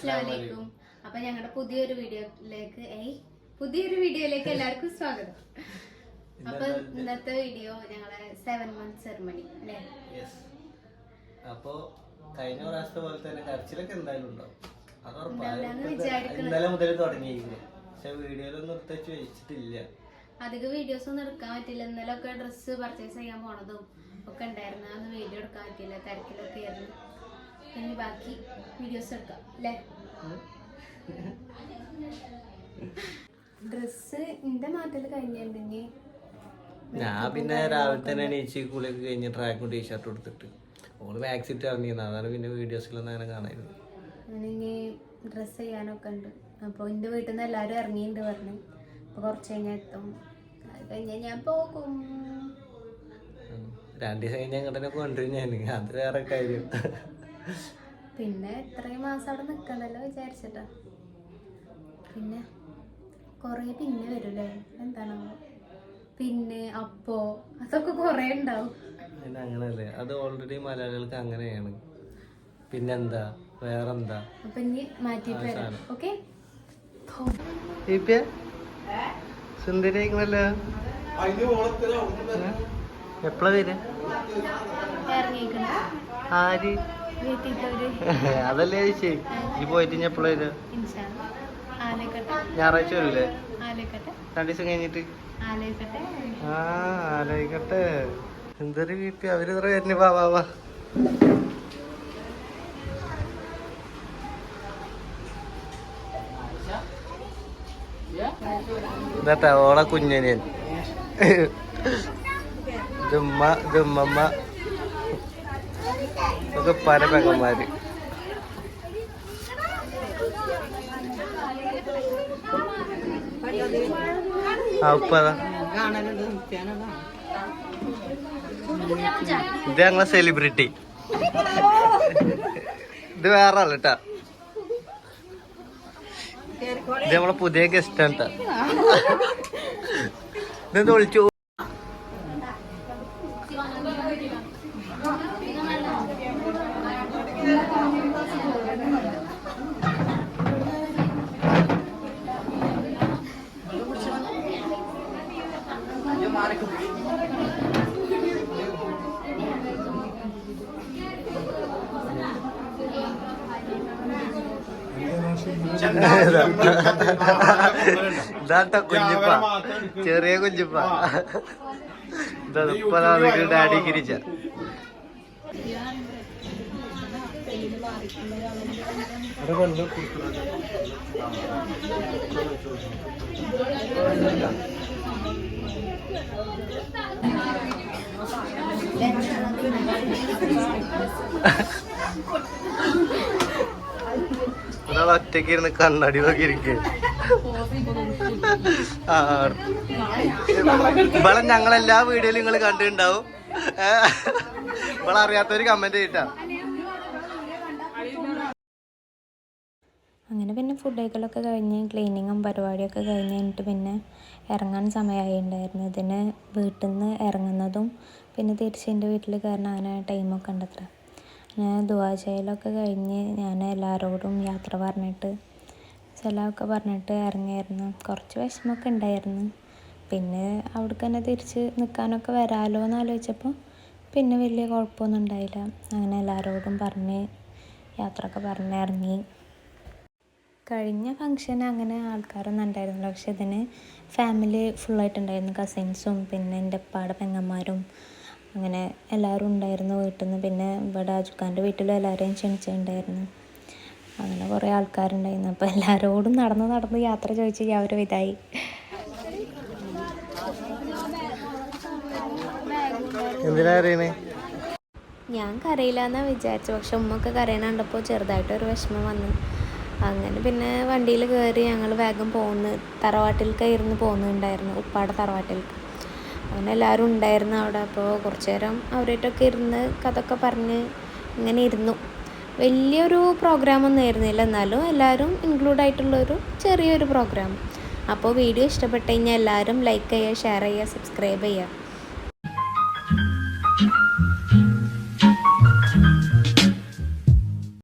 അസ്സലാമലൈക്കും. അപ്പൊ ഞങ്ങളുടെ പുതിയൊരു വീഡിയോയിലേക്ക് ഏയ് പുതിയൊരു വീഡിയോയിലേക്ക് എല്ലാവർക്കും സ്വാഗതം. അപ്പൊ ഇന്നത്തെ വീഡിയോ ഞങ്ങളെ സെവൻ മന്ത് സെറമണി അല്ലേ? അപ്പോ കഴിഞ്ഞ പ്രാവശ്യത്തെ പോലെ തന്നെ കരച്ചിലൊക്കെ എന്തായാലും ഉണ്ടാവും. ഇന്നലെ മുതൽ തുടങ്ങിയിരിക്കുന്നു പക്ഷെ വീഡിയോയിലൊന്നും എടുത്ത് വെച്ചിട്ടില്ല. അധികം വീഡിയോസ് ഒന്നും എടുക്കാൻ പറ്റില്ല. ഇന്നലെ ഒക്കെ ഡ്രസ്സ് പർച്ചേസ് ചെയ്യാൻ പോണതും ഒക്കെ ഉണ്ടായിരുന്നു. അന്ന് വീഡിയോ എടുക്കാൻ പറ്റില്ല. തിരക്കിലൊക്കെ ആയിരുന്നു. ഇനി ബാക്കി വീഡിയോസ് എടുക്കാം അല്ലേ? ഡ്രസ്സ് എന്റെ നാട്ടിൽ കഴിഞ്ഞിട്ടുണ്ടെങ്കിൽ ഞാൻ പിന്നെ രാവിലെ തന്നെ എണീച്ച് കുളിയൊക്കെ കഴിഞ്ഞ് ട്രാക്കും ടീഷർട്ട് എടുത്തിട്ട്. ഓൾ മാക്സ് ഇട്ട് ഇറങ്ങിയിരുന്നു അതാണ് പിന്നെ വീഡിയോസിലൊന്നും അങ്ങനെ കാണായിരുന്നു. ഇനി ഡ്രസ്സ് ചെയ്യാനൊക്കെ ഉണ്ട്. അപ്പോൾ എന്റെ വീട്ടിൽ നിന്ന് എല്ലാവരും ഇറങ്ങിയിട്ടുണ്ട് പറഞ്ഞു. അപ്പോൾ കുറച്ച് കഴിഞ്ഞാൽ എത്തും. അത് കഴിഞ്ഞാൽ ഞാൻ പോകും. രണ്ട് ദിവസം കഴിഞ്ഞ് അങ്ങോട്ട് കൊണ്ടുവരും ഞാൻ അത് വേറെ കാര്യം. പിന്നെ ഇത്രയും മാസം അവിടെ നിൽക്കണ്ടല്ലോ വിചാരിച്ചിട്ടാ. പിന്നെ കുറേ പിന്നെ വരൂലേ? എന്താണ്? പിന്നെ അപ്പോ അതൊക്കെ കുറേ ഉണ്ടാവും. അങ്ങനല്ലേ അത് ഓൾറെഡി മലയാളികൾക്ക് അങ്ങനെയാണ്. പിന്നെന്താ? വേറെന്താ? അപ്പൊ ഇനി മാറ്റിയിട്ട് വരാം. ഓക്കെ? സുന്ദരിയായിക്കണല്ലോ. എപ്പോഴാ ഇറങ്ങിയിരിക്കണ ആര്? അതല്ലേ ചേച്ചി? ഈ പോയിട്ട് ഇനി എപ്പോഴാ വരിക? ഞായറാഴ്ച വരൂലേ രണ്ടു ദിവസം കഴിഞ്ഞിട്ട്? ആ ആലോചിക്കട്ടെ എന്തൊരു വീട്ടി. അവർ ഇത്ര വരുന്നു. വാ വാ വാ. ഇതാട്ടാ ഓളെ കുഞ്ഞനിയൻ. ഇതുമ്മ ഇതുമ്മമ്മ ഇതൊക്കെ പല ഇത് ഞങ്ങളെ സെലിബ്രിറ്റി ഇത് വേറെ അല്ല ഇത് നമ്മളെ പുതിയ ഗസ്റ്റ് ആണ് ട്ടാ. ഇതെന്ത് വിളിച്ചു? ഇതാട്ട കുഞ്ഞിപ്പ. ചെറിയ കുഞ്ഞിപ്പ. ഇതാ ഇപ്പതാ ഡാഡി കിരിച്ച ഒരാൾ കണ്ണടി നോക്കി ഇരിക്കുക ആ ഇവിടെ ഞങ്ങൾ എല്ലാ വീഡിയോയിലും നിങ്ങൾ കണ്ടിട്ടുണ്ടാവും. ഇവിടെ അറിയാത്തവര് കമന്റ് ചെയ്തിട്ടാ അങ്ങനെ പിന്നെ ഫുഡ് കഴിക്കലൊക്കെ കഴിഞ്ഞ് ക്ലീനിങ്ങും പരിപാടിയൊക്കെ കഴിഞ്ഞ് കഴിഞ്ഞിട്ട് പിന്നെ ഇറങ്ങാൻ സമയമായി ഉണ്ടായിരുന്നു ഇതിന് വീട്ടിൽ നിന്ന് ഇറങ്ങുന്നതും പിന്നെ തിരിച്ച് എന്റെ വീട്ടിൽ കയറുന്ന അങ്ങനെ ടൈമൊക്കെ ഉണ്ടത്ര. ഞാൻ ദുവാശയിലൊക്കെ കഴിഞ്ഞ് ഞാൻ എല്ലാവരോടും യാത്ര പറഞ്ഞിട്ട് ചിലവൊക്കെ പറഞ്ഞിട്ട് ഇറങ്ങിയായിരുന്നു. കുറച്ച് വിഷമമൊക്കെ ഉണ്ടായിരുന്നു. പിന്നെ അവിടേക്ക് തന്നെ തിരിച്ച് നിൽക്കാനൊക്കെ വരാമല്ലോ എന്ന് ആലോചിച്ചപ്പോൾ പിന്നെ വലിയ കുഴപ്പമൊന്നും ഉണ്ടായില്ല. അങ്ങനെ എല്ലാവരോടും പറഞ്ഞ് യാത്രയൊക്കെ പറഞ്ഞ് ഇറങ്ങി. കഴിഞ്ഞ ഫംഗ്ഷന് അങ്ങനെ ആൾക്കാരൊന്നും ഉണ്ടായിരുന്നില്ല. പക്ഷെ ഇതിന് ഫാമിലി ഫുള്ളായിട്ടുണ്ടായിരുന്നു കസിൻസും പിന്നെ എന്റെ ഉപ്പാടെ പെങ്ങന്മാരും അങ്ങനെ എല്ലാവരും ഉണ്ടായിരുന്നു വീട്ടിൽ നിന്ന് പിന്നെ ഇവിടെ അജുക്കാന്റെ വീട്ടിലും എല്ലാവരെയും ക്ഷണിച്ചിട്ടുണ്ടായിരുന്നു. അങ്ങനെ കുറേ ആൾക്കാരുണ്ടായിരുന്നു. അപ്പോൾ എല്ലാവരോടും നടന്ന് നടന്ന് യാത്ര ചോദിച്ച് അവർ ഇതായി. എന്തിനാ അറിയണേ ഞാൻ കരയില്ല എന്നാണ് വിചാരിച്ചു പക്ഷെ ഉമ്മൊക്കെ കരയണ കണ്ടപ്പോൾ ചെറുതായിട്ടൊരു വിഷമം വന്നു. അങ്ങനെ പിന്നെ വണ്ടിയിൽ കയറി ഞങ്ങൾ വേഗം പോകുന്നു തറവാട്ടിലേക്ക് ഇരുന്ന് പോകുന്നുണ്ടായിരുന്നു ഉപ്പാടെ തറവാട്ടിലേക്ക്. അങ്ങനെ എല്ലാവരും ഉണ്ടായിരുന്നു അവിടെ അപ്പോൾ കുറച്ച് നേരം അവരായിട്ടൊക്കെ ഇരുന്ന് കഥൊക്കെ പറഞ്ഞ് ഇങ്ങനെ ഇരുന്നു. വലിയൊരു പ്രോഗ്രാമൊന്നും ആയിരുന്നില്ല എന്നാലും എല്ലാവരും ഇൻക്ലൂഡ് ആയിട്ടുള്ളൊരു ചെറിയൊരു പ്രോഗ്രാം അപ്പോൾ വീഡിയോ ഇഷ്ടപ്പെട്ട് കഴിഞ്ഞാൽ എല്ലാവരും ലൈക്ക് ചെയ്യുക ഷെയർ ചെയ്യുക സബ്സ്ക്രൈബ് ചെയ്യുക.